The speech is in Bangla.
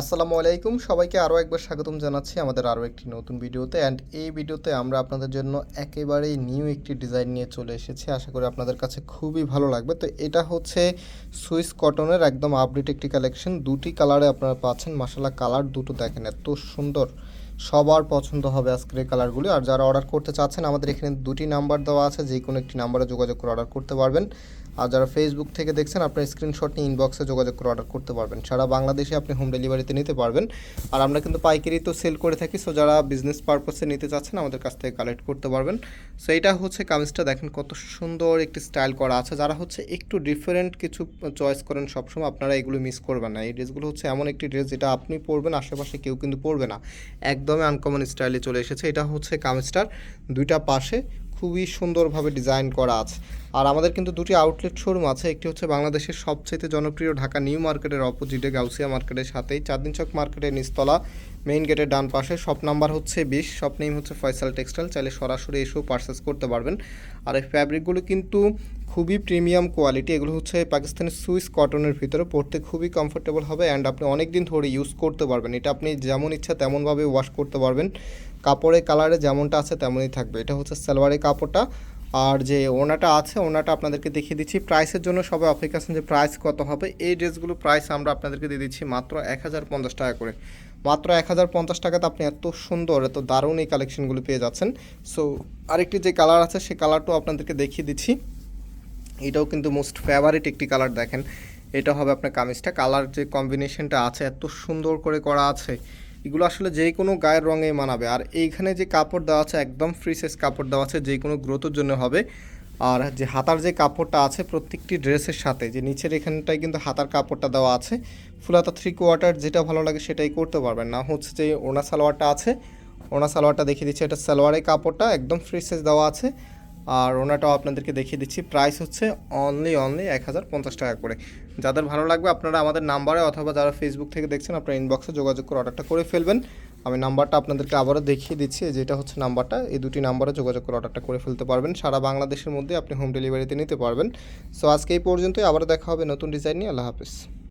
আসসালামু আলাইকুম। সবাইকে আরও একবার স্বাগতম জানাচ্ছি আমাদের আরও একটি নতুন ভিডিওতে। অ্যান্ড এই ভিডিওতে আমরা আপনাদের জন্য একেবারেই নিউ একটি ডিজাইন নিয়ে চলে এসেছি। আশা করি আপনাদের কাছে খুবই ভালো লাগবে। তো এটা হচ্ছে সুইস কটনের একদম আপডেট একটি কালেকশন দুটি কালারে আপনারা পাচ্ছেন। মাসালা কালার দুটো দেখেন এত সুন্দর। সবার পছন্দ হবে আজকের এই কালারগুলি আর যারা অর্ডার করতে চাচ্ছেন, আমাদের এখানে দুটি নাম্বার দেওয়া আছে, যে কোনো একটি নাম্বারে যোগাযোগ করে অর্ডার করতে পারবেন। আর যারা ফেসবুক থেকে দেখছেন, আপনার স্ক্রিনশট নিয়ে ইনবক্সে যোগাযোগ করে অর্ডার করতে পারবেন। সারা বাংলাদেশে আপনি হোম ডেলিভারিতে নিতে পারবেন। আর আমরা কিন্তু পাইকারি তো সেল করে থাকি সো যারা বিজনেস পারপাসে নিতে চাচ্ছেন, আমাদের কাছ থেকে কালেক্ট করতে পারবেন। সো এটা হচ্ছে কামিজটা, দেখেন কত সুন্দর একটি স্টাইল করা আছে। যারা হচ্ছে একটু ডিফারেন্ট কিছু চয়েস করেন, সবসময় আপনারা এগুলো মিস করবেন না। এই ড্রেসগুলো হচ্ছে এমন একটি ড্রেস যেটা আপনি পরবেন, আশেপাশে কেউ কিন্তু পরবে না। একদমই আনকমন স্টাইলে চলে এসেছে। এটা হচ্ছে কামিজটার দুইটা পাশে খুবই সুন্দরভাবে ডিজাইন করা আছে। আর আমাদের কিন্তু দুটি আউটলেট শোরুম আছে। একটি হচ্ছে বাংলাদেশের সবচেয়ে জনপ্রিয় ঢাকা নিউ মার্কেটের অপোজিটে গাউসিয়া মার্কেটের সাথেই চাঁদিন চক মার্কেটের নিচতলা মেইন গেটের ডান পাশে। শপ নাম্বার হচ্ছে বিশ শপ নেম হচ্ছে ফয়সাল টেক্সটাইল চাইলে সরাসরি এসেও পারচেস করতে পারবেন। আর এই ফ্যাব্রিকগুলো কিন্তু খুবই প্রিমিয়াম কোয়ালিটি এগুলো হচ্ছে পাকিস্তানের সুইস কটনের ভিতরে। পরতে খুবই কমফোর্টেবল হবে অ্যান্ড আপনি অনেক দিন ধরে ইউজ করতে পারবেন। এটা আপনি যেমন ইচ্ছা তেমনভাবে ওয়াশ করতে পারবেন। কাপড়ের কালারে যেমনটা আছে তেমনই থাকবে। এটা হচ্ছে সালোয়ারের কাপড়টা। আর যে ওনাটা আছে, ওনাটা আপনাদেরকে দেখিয়ে দিচ্ছি। প্রাইসের জন্য সবাই অপেক্ষা আছেন যে প্রাইস কত হবে। এই ড্রেসগুলো প্রাইস আমরা আপনাদেরকে দিয়ে দিচ্ছি মাত্র এক হাজার পঞ্চাশ টাকা করে। মাত্র এক হাজার পঞ্চাশ টাকাতে আপনি এত সুন্দর, এত দারুণ এই কালেকশনগুলো পেয়ে যাচ্ছেন। সো আরেকটি যে কালার আছে, সে কালারটাও আপনাদেরকে দেখিয়ে দিচ্ছি। এটাও কিন্তু মোস্ট ফেভারিট একটি কালার দেখেন। এটা হবে আপনার কামিজটা। কালার যে কম্বিনেশনটা আছে, এত সুন্দর করে করা আছে। এগুলো আসলে যে কোনো গায়ের রঙে মানাবে। আর এইখানে যে কাপড় দেওয়া আছে, একদম ফ্রি সাইজ কাপড় দেওয়া আছে, যে কোনো গ্রোথের জন্য হবে। আর যে হাতার যে কাপড়টা আছে, প্রত্যেকটি ড্রেসের সাথে, যে নিচের এখানটায় কিন্তু হাতার কাপড়টা দেওয়া আছে। ফুল হাতা থ্রি কোয়ার্টার যেটা ভালো লাগে সেটাই করতে পারবেন। না হচ্ছে যে ওনা সালোয়ারটা আছে ওনা সালোয়ারটা দেখিয়ে দিচ্ছে, এটা সালোয়ারের কাপড়টা, একদম ফ্রি সাইজ দেওয়া আছে। আর ওনাটাও আপনাদেরকে দেখিয়ে দিচ্ছি। প্রাইস হচ্ছে অনলি অনলি এক হাজার পঞ্চাশ টাকা করে। যাদের ভালো লাগবে আপনারা আমাদের নাম্বারে অথবা যারা ফেসবুক থেকে দেখছেন, আপনারা ইনবক্সে যোগাযোগ করে অর্ডারটা করে ফেলবেন। আমি নাম্বারটা আপনাদেরকে আবারও দেখিয়ে দিচ্ছি যেটা হচ্ছে নাম্বারটা, এই দুটি নাম্বারে যোগাযোগ করে অর্ডারটা করে ফেলতে পারবেন। সারা বাংলাদেশের মধ্যে আপনি হোম ডেলিভারিতে নিতে পারবেন। সো আজকে এই পর্যন্তই আবার দেখা হবে নতুন ডিজাইন নিয়ে। আল্লাহ হাফিজ।